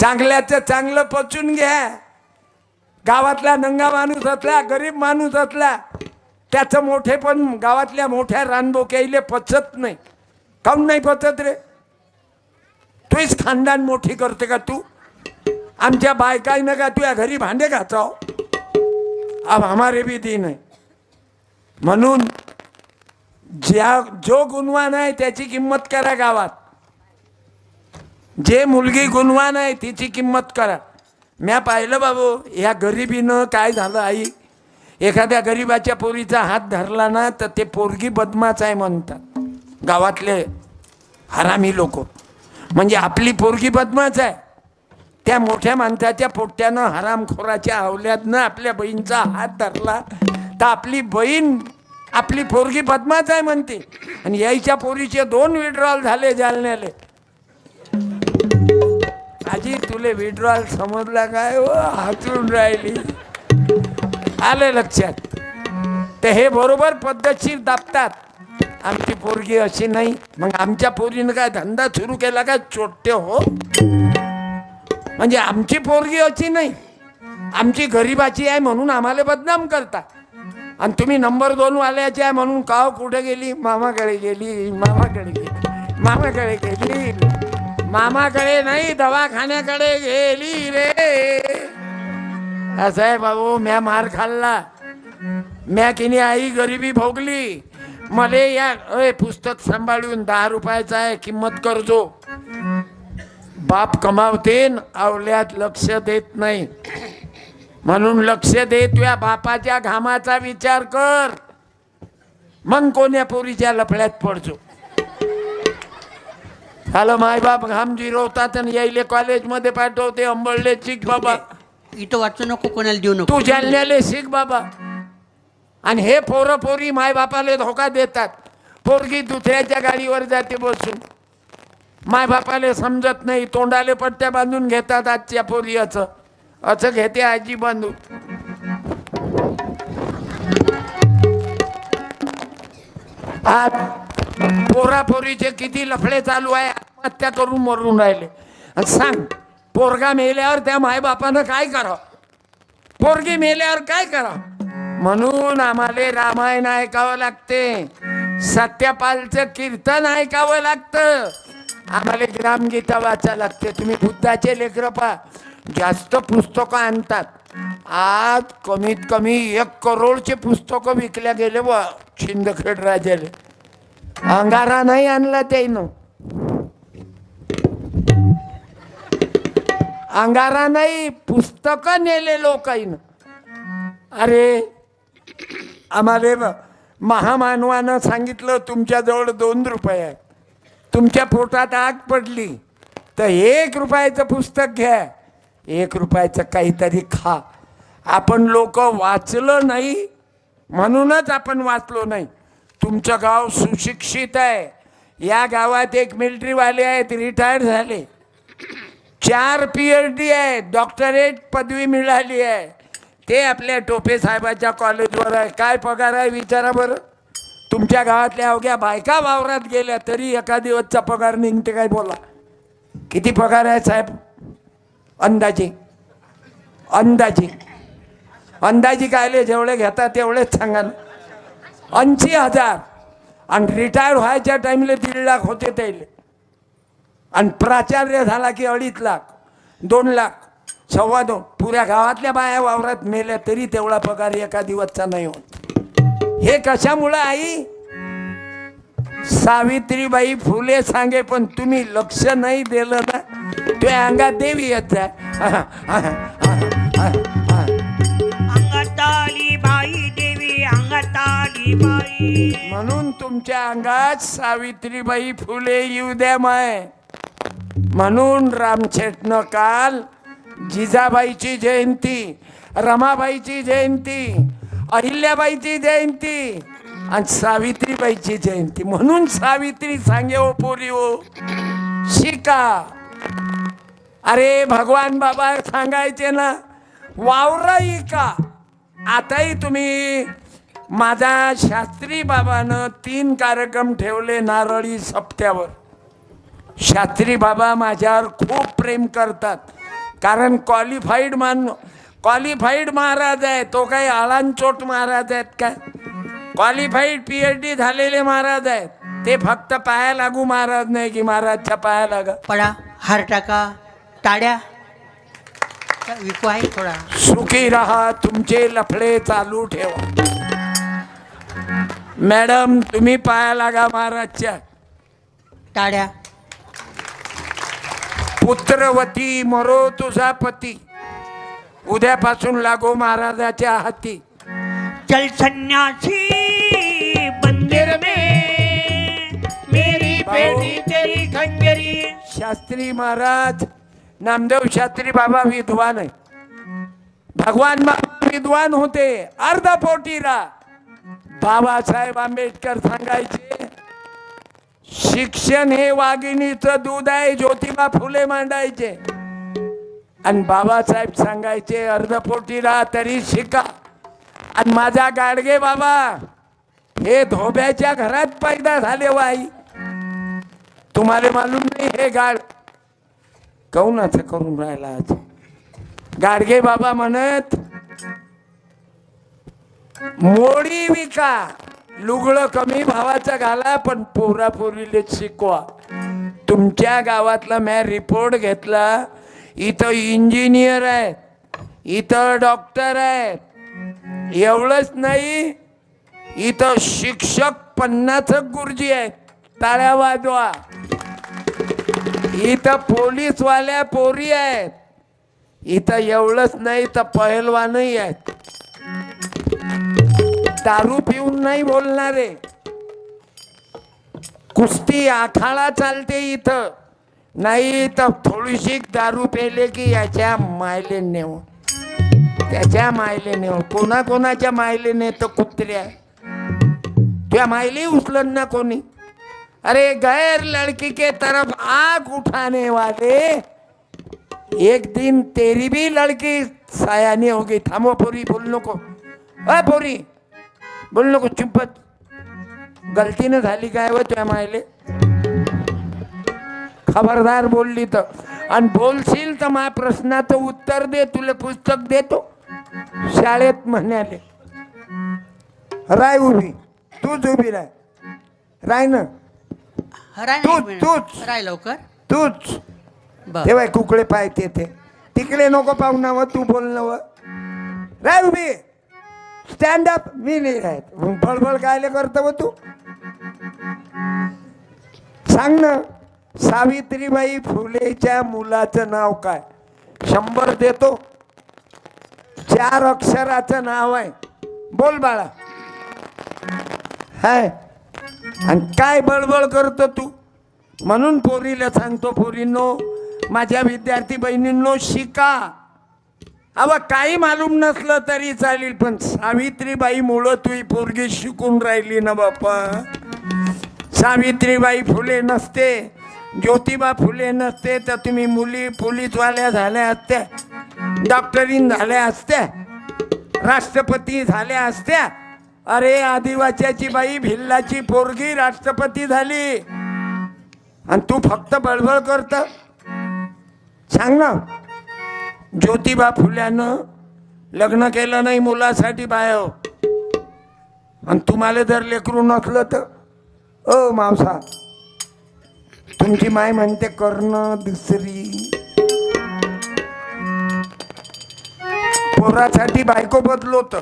चांगल्याचं चांगलं पचून घ्या. गावातला नंगा माणूस असला गरीब माणूस असला त्याचं मोठे पण गावातल्या मोठ्या रानबोक्याईले पचत नाही. काऊन नाही पचत रे? तूच खानदान मोठी करते का तू? आमच्या बायकाईनं का तुझ्या घरी भांडे घाचाव अब हमारे भी दिन आहे म्हणून ज्या जो गुणवान आहे त्याची किंमत करा गावात. जे मुलगी गुणवान आहे तिची किंमत करा. म्या पाहिलं बाबू या गरिबीनं काय झालं आई? एखाद्या गरिबाच्या पोरीचा हात धरला ना तर ते पोरगी बदमाच आहे म्हणतात. गावातले हरामी लोक. म्हणजे आपली पोरगी बदमाच आहे. त्या मोठ्या माणसाच्या पोट्यानं हरामखोराच्या आवल्यातनं आपल्या बहीणचा हात धरला तर आपली बहीण आपली पोरगी बदमाच आहे म्हणते. आणि यायच्या पोरीचे दोन विड्रॉल झाले जालन्याले. आजी तुले विड्रॉल समजला काय? हो हातून राहिली. आलं लक्षात. तर हे बरोबर पद्धतशीर दाबतात. आमची पोरगी अशी नाही. मग आमच्या पोरीनं काय धंदा सुरू केला काय? चोटते हो. म्हणजे आमची पोरगी अशी नाही. आमची गरिबाची आहे म्हणून आम्हाला बदनाम करता. आणि तुम्ही नंबर दोन वाल्याची आहे म्हणून काव कुठे गेली? मामाकडे गेली मामाकडे गेली मामाकडे गेली. मामाकडे नाही दवाखान्याकडे गेली रे. असं आहे म्या मार खाल्ला. म्या किनी आई गरिबी भोगली. मले या अय पुस्तक सांभाळून दहा रुपयाचा आहे किंमत करजो. बाप कमावतेन आवल्यात लक्ष देत नाही. म्हणून लक्ष देत या बापाच्या घामाचा विचार कर. मग कोण्या पोरीच्या लफड्यात पडजो. झालं मायबाप घाम जिरवतात आणि यायले कॉलेजमध्ये पाठवते अंबळले शिक बाबा. इथं वाचू नको कोणाला देऊ नको. तू जालन्याले शिक बाबा. आणि हे पोरं पोरी मायबापाले धोका देतात. पोरगी दुसऱ्याच्या गाडीवर जाते बसून. मायबापाले समजत नाही तोंडाले पट्ट्या बांधून घेतात आजच्या पोरी असं. असं घेते आजी बांधून. आज पोरापोरीचे किती लफडे चालू आहे आत्महत्या करून मरून राहिले. सांग पोरगा मेल्यावर त्या मायबापानं काय करावं? पोरगी मेल्यावर काय करा म्हणून आम्हाला रामायण ऐकावं लागते. सत्यपालचं कीर्तन ऐकावं लागतं. आम्हाला ग्रामगीता वाचा लागते. तुम्ही बुद्धाचे लेकर पहा. जास्त पुस्तकं आणतात. आज कमीत कमी एक करोडचे पुस्तकं विकल्या गेले व शिंदखेड राजाले. अंगारा नाही आणला त्यानं अंगारा नाही पुस्तकं नेले लोकाईनं. अरे आम्हाला महामानवानं सांगितलं तुमच्याजवळ दोन रुपये आहेत. तुमच्या पोटात आग पडली तर एक रुपयाचं पुस्तक घ्या. एक रुपयाचं काहीतरी खा. आपण लोक वाचलं नाही म्हणूनच आपण वाचलो नाही. तुमचं गाव सुशिक्षित आहे. या गावात एक मिलिटरीवाले आहेत रिटायर झाले. चार पी एच डी आहे डॉक्टरेट पदवी मिळाली आहे. ते आपल्या टोपे साहेबाच्या कॉलेजवर आहे. काय पगार आहे विचारा बरं. तुमच्या गावातल्या अवघ्या बायका वावरात गेल्या तरी एका दिवसचा पगार निघते काय बोला. किती पगार आहे साहेब? अंदाजे. अंदाजे. अंदाजी कायले जेवढे घेता तेवढेच सांगा ना ऐंशी हजार. आणि रिटायर व्हायच्या टाईमला दीड लाख होते त्याले आणि प्राचार्य झाला की अडीच लाख दोन लाख सव्वा दोन. पुऱ्या गावातल्या बाया वावरात मेल्या तरी तेवढा पगार एका दिवसचा नाही होत. हे कशामुळं आई? सावित्रीबाई फुले सांगे पण तुम्ही लक्ष नाही दिलं ना. तुझ्या अंगात देवी येत जाय म्हणून तुमच्या अंगात सावित्रीबाई फुले येऊ द्या माय. म्हणून रामछेटनं काल जिजाबाईची जयंती रमाबाईची जयंती अहिल्याबाईची जयंती आणि सावित्रीबाईची जयंती. म्हणून सावित्री सांगे ओ पोरी ओ शिका. अरे भगवान बाबा सांगायचे ना वावराई का आताही तुम्ही माझा शास्त्री बाबानं तीन कार्यक्रम ठेवले नारळी सप्त्यावर. शास्त्री बाबा माझ्यावर खूप प्रेम करतात. कारण क्वालिफाईड मान क्वालिफाईड महाराज आहे तो काही आळांचोट महाराज आहेत काय? क्वालिफाईड पीएच डी झालेले महाराज आहेत. ते फक्त पाया लागू महाराज नाही की महाराजच्या पाया लागा. पडा हार टाका टाळ्या विकू आहे थोडा. सुखी राहा तुमचे लफडे चालू ठेवा. मॅडम तुम्ही पाया लागा महाराजच्या. टाळ्या. पुत्रवती मरो तुझा पती. उद्यापासून लागो महाराजाच्या हाती. चल सन्यासी मंदिर में. मेरी बेटी तेरी खंजरी. शास्त्री महाराज नामदेव शास्त्री बाबा विद्वान आहे भगवान बाबा विद्वान होते. अर्ध पोटीरा. बाबासाहेब आंबेडकर सांगायचे शिक्षण हे वाघिणीचं दूध आहे ज्योतिबा फुले मांडायचे. आणि बाबासाहेब सांगायचे अर्धपोटीला तरी शिका. आणि माझा गाडगे बाबा हे धोब्याच्या घरात पैदा झाले वाई. तुम्हाला मालूम नाही हे गाड काऊन असं करून राहिला आज? गाडगे बाबा म्हणत मोडी विका. लुगडं कमी भावाचं घाला पण पोरापोरीले शिकवा. तुमच्या गावातला म्या रिपोर्ट घेतला. इथं इंजिनियर आहेत. इथं डॉक्टर आहेत. एवढंच नाही इथं शिक्षक पन्नास गुरुजी आहेत. टाळ्या वाजवा. इथं पोलीसवाल्या पोरी आहेत. इथं एवढंच नाही तर पहलवानही आहेत. दारू पिऊन नाही बोलणारे. कुस्ती आखाळा चालते इथं. नाही तर थोडीशी दारू पेले की याच्या मायले नेऊ त्याच्या मायले नेऊ कोणा कोणाच्या मायले नेत कुत्र्या त्या मायले उचलन ना कोणी? अरे गैर लड़की के तरफ आग उठाने वाले एक दिन तेरी भी लड़की सायानी होगी। थामो पोरी बोल नको अ पोरी। बोल नको चुपत. गलतीनं झाली काय व तुझ्या मायले? खबरदार बोलली तर. आणि बोलशील तर माझ्या प्रश्नाचं उत्तर दे तुला पुस्तक देतो. शाळेत म्हणाले राय उभी तूच उभी राय. राय ना. राय तूच, तूच. राय लवकर. तूच. बर. तेव्हा कुकडे पाय ते तिकडे नको पाहू ना व तू बोल ना व. राय उभी. स्टँड अप मी नाही राहत. मग बळबळ कायले करतो मग तू? सांग ना सावित्रीबाई फुलेच्या मुलाचं नाव काय? शंभर देतो. चार अक्षराचं नाव आहे. बोल बाळा. हाय. आणि काय बळबळ करतो तू? म्हणून पोरीला सांगतो पोरींनो माझ्या विद्यार्थी बहिणींनो शिका. अव काही मालूम नसलं तरी चालेल पण सावित्रीबाई मुळं तुही पोरगी शिकून राहिली ना बापा. सावित्रीबाई फुले नसते ज्योतिबा फुले नसते तर तुम्ही मुली पोलीसवाल्या झाल्या असत्या डॉक्टरीन झाल्या असत्या राष्ट्रपती झाल्या असत्या. अरे आदिवाच्याची बाई भिल्लाची पोरगी राष्ट्रपती झाली. आणि तू फक्त बळबळ करत. सांग ना. ज्योतिबा फुल्यानं लग्न केलं नाही मुलासाठी बायो आणि तुम्हाला जर लेकरू नसलं तर ओ मावसा तुमची माय म्हणते कर्ण दुसरी. पोरासाठी बायको बदलो तर.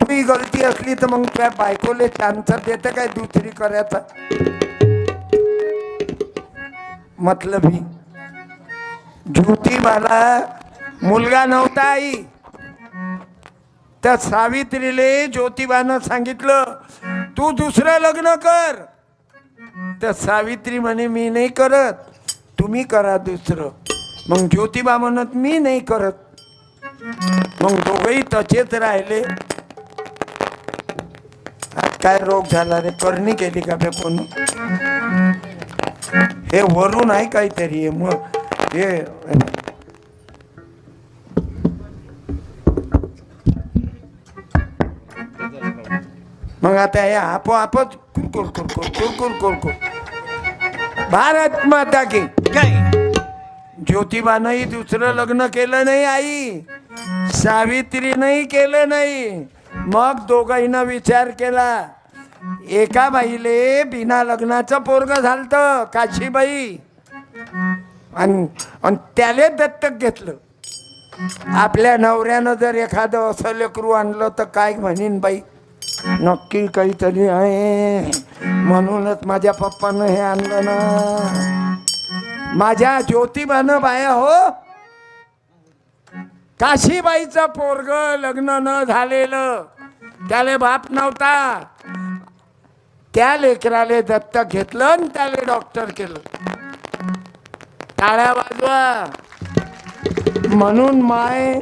तुही गलती असली तर मग त्या बायकोले चान्स देत काय दुसरी करायचा मतलब ही. ज्योतिबाला मुलगा नव्हता आई. त्या सावित्रीले ज्योतिबानं सांगितलं तू दुसरं लग्न कर. तर सावित्री म्हणे मी नाही करत. तुम्ही करा दुसरं. मग ज्योतिबा म्हणत मी नाही करत. मग दोघही तसेच राहिले. काय रोग झाला रे? करणी केली का बे कोणी? हे वरून आहे काहीतरी मग हे मग आता हे आपोआपच कुरकुर कुरकुर कुरकुर कुरकुर भारत माता की। जय ज्योतिबानंही दुसरं लग्न केलं नाही आई। सावित्रीनंही केलं नाही। मग दोघांना विचार केला एका बाईले बिना लग्नाचं पोरग झालत काशीबाई। आणि आणि त्याले दत्तक घेतलं. आपल्या नवऱ्यानं जर एखादं असं लेकरू आणलं तर काय म्हणीन बाई? नक्की काहीतरी आहे. म्हणूनच माझ्या पप्पानं हे आणलं ना. माझ्या ज्योतिबानं बाया हो. काशीबाईचं पोरग लग्न न झालेलं. त्याले बाप नव्हता. त्या लेकराले दत्तक घेतलं आणि त्याले डॉक्टर केलं. टाळ्या वाजवा. म्हणून माय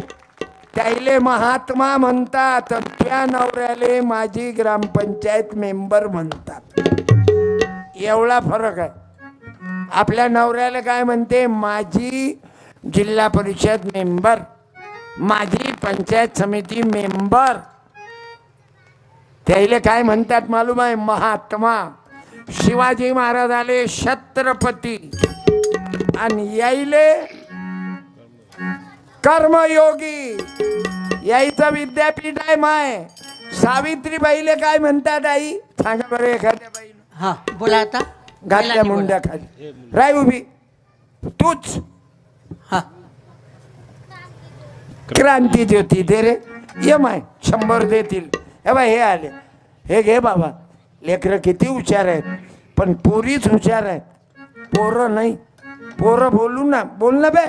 त्याले महात्मा म्हणतात त्या नवऱ्याले माझी ग्रामपंचायत मेंबर म्हणतात. एवढा फरक आहे. आपल्या नवऱ्याला काय म्हणते? माझी जिल्हा परिषद मेंबर माझी पंचायत समिती मेंबर. त्याला काय म्हणतात मालूम आहे? महात्मा शिवाजी महाराज आले छत्रपती. आणि यायले कर्मयोगी. यायचं विद्यापीठ आहे माय. सावित्रीबाईले काय म्हणतात आई? सांगा बरं एखाद्या बाई हा बोला आता. घातल्या. मुंड्या खाली. राय उभी. तूच. हा. क्रांती ज्योती दे रे. ये माय शंभर देतील. हे बाय हे आले. हे घे बाबा. लेकरं किती हुशार आहेत. पण पोरीच हुशार आहेत. पोरं नाही. पोरं बोलू ना बोल ना बे.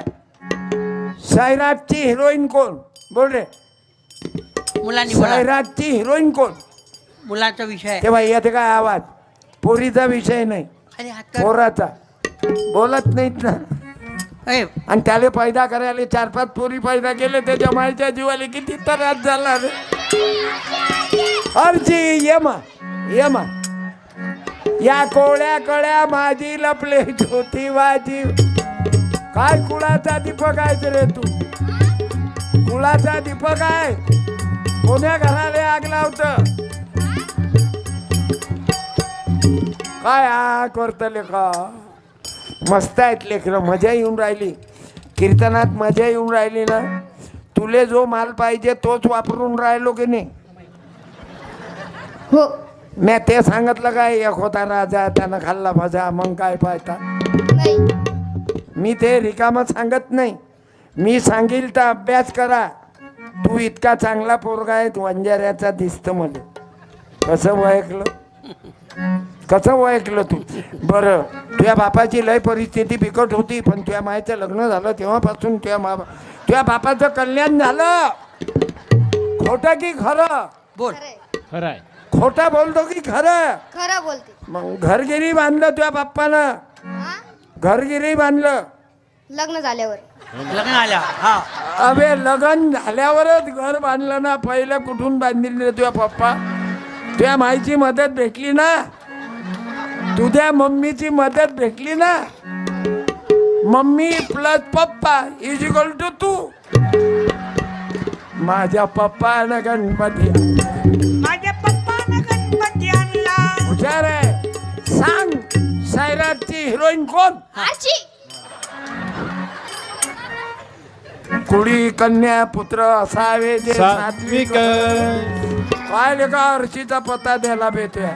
सायराजची हिरोईन कोण? बोल रे. मुलांनी बोला. सायराजची हिरोईन कोण? मुलाचा विषय आहे. तेव्हा येते काय आवाज? पोरीचा विषय नाही अरे हात कर. पोराचा. बोलत नाहीत ना. ए, आणि त्याले पैदा करायला चार पाच पोरी पैदा केले त्याच्या मायच्या जीवाले किती त्रास झाला रे. अर्जी ये मा ये मा. या कोळ्या कळ्या माझी लपले ज्योती वाजी. काय कुळाचा दीपक आहे रे तू? कुळाचा दीपक आहे. कोण्या घराला आग लावत? काय आ करत लेखा? मस्त आहेत लेकरं मजा येऊन राहिली. कीर्तनात मजा येऊन राहिली ना. तुले जो माल पाहिजे तोच वापरून राहिलो की नाही? हो. मी ते सांगितलं काय एक होता राजा त्यानं खाल्ला भजा मग काय पाहता नाही. मी ते रिकामं सांगत नाही. मी सांगील तर अभ्यास करा. तू इतका चांगला पोरगा आहे तू वंजाऱ्याचा दिसतं मला. कसं ओळखलं? कसं ओळखलं तू? बरं तुझ्या बापाची लय परिस्थिती बिकट होती पण तुझ्या मायचं लग्न झालं तेव्हापासून तुझ्या मा तुझ्या बापाचं कल्याण झालं. खोटं की खरं? बोल. खरंय. खरं आहे खोटं बोलतो की खरं? खरं बोलते. मग घरगिरी बांधलं तुझ्या बाप्पानं हा? घरगिरी बांधलं? लग्न झाल्यावर. लग्न आल्या हा. अबे लग्न झाल्यावरच घर बांधलं ना पहिलं कुठून बांधली रे तुझ्या पप्पा? तुझ्या माईची मदत भेटली ना? तुझ्या मम्मीची मदत भेटली ना? Mummy plus papa is equal to तू. माझ्या पप्पानं गणपती माझ्या सायराजची हिरोईन कोण? आरची कुडी कन्या पुत्र असावे जे सात्विक काय लेका अर्शीचा पत्ता द्यायला भेटूया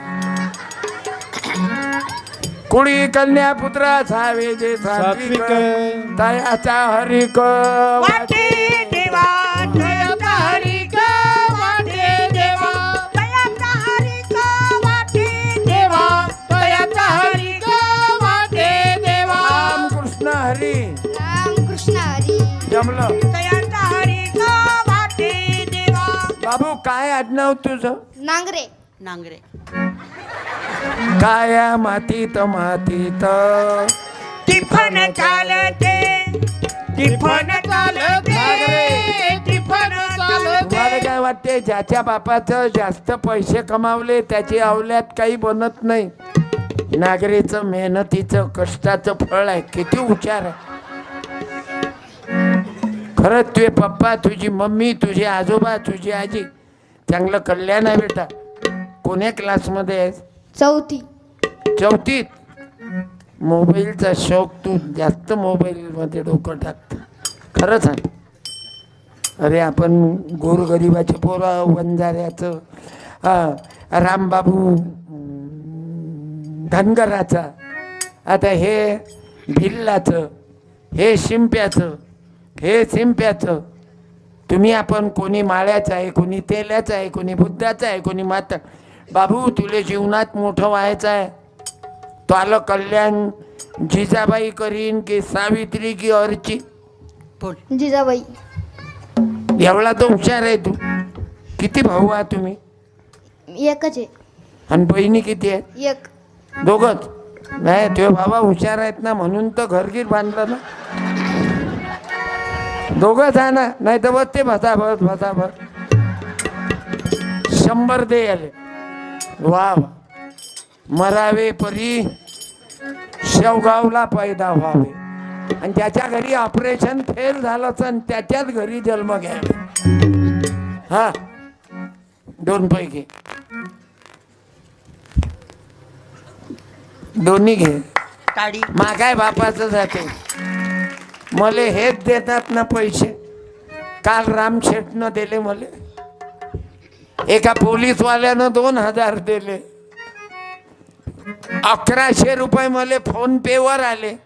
कुडी कन्या पुत्र असावे जे सात्विक. तयाचा हरिक. काय आडनाव तुझं? नांगरे. नांगरे. काया मातीत मातीत? टिफन चालते. टिफन चालते. टिफन तुम्हाला काय वाटते ज्याच्या बापाचं जास्त पैसे कमावले त्याची अवल्यात काही बनत नाही? नागरीचं मेहनतीचं कष्टाचं फळ आहे. किती हुशार आहे. खरंच तुझे पप्पा तुझी मम्मी तुझे आजोबा तुझी आजी चांगलं कल्याण आहे बेटा. कोण्या क्लासमध्ये आहेस? चौथी. चौथीत? मोबाईलचा शौक तू जास्त मोबाईलमध्ये डोकं टाकत खरं सांग अरे आपण गोरगरिबाचे पोरं वंजाऱ्याचं रामबाबू धनगराचा आता हे भिल्लाचं हे शिंप्याचं हे शिंप्याचं तुम्ही आपण कोणी माळ्याचं आहे कोणी तेल्याचं आहे कोणी बुद्धाचं आहे कोणी माता. बाबू तुले जीवनात मोठं व्हायचं आहे. तो आलं कल्याण जिजाबाई करीन की सावित्री की अर्ची. जिजाबाई. एवढा तो हुशार आहे तू. किती भाऊ आहात तुम्ही? एकच आहे. आणि बहिणी किती आहेत? एक. दोघच. नाही तुझे बाबा हुशार आहेत ना म्हणून तर घरगीर बांधलं ना. दोघंच आहे ना नाही तर बस ते भसाभर भसाभर शंभर दे आले वा मरावे परी शेवगावला पैदा व्हावे. आणि त्याच्या घरी ऑपरेशन फेल झालं आणि त्याच्याच घरी जन्म घ्यावे. हा. दोन पैकी. दोन्ही घे. मागाय बापाचं जाते. मले हेच देतात ना पैसे. काल राम शेटनं दिले मले. एका पोलीसवाल्यानं दोन हजार दिले. अकराशे रुपये मले फोन पेवर आले.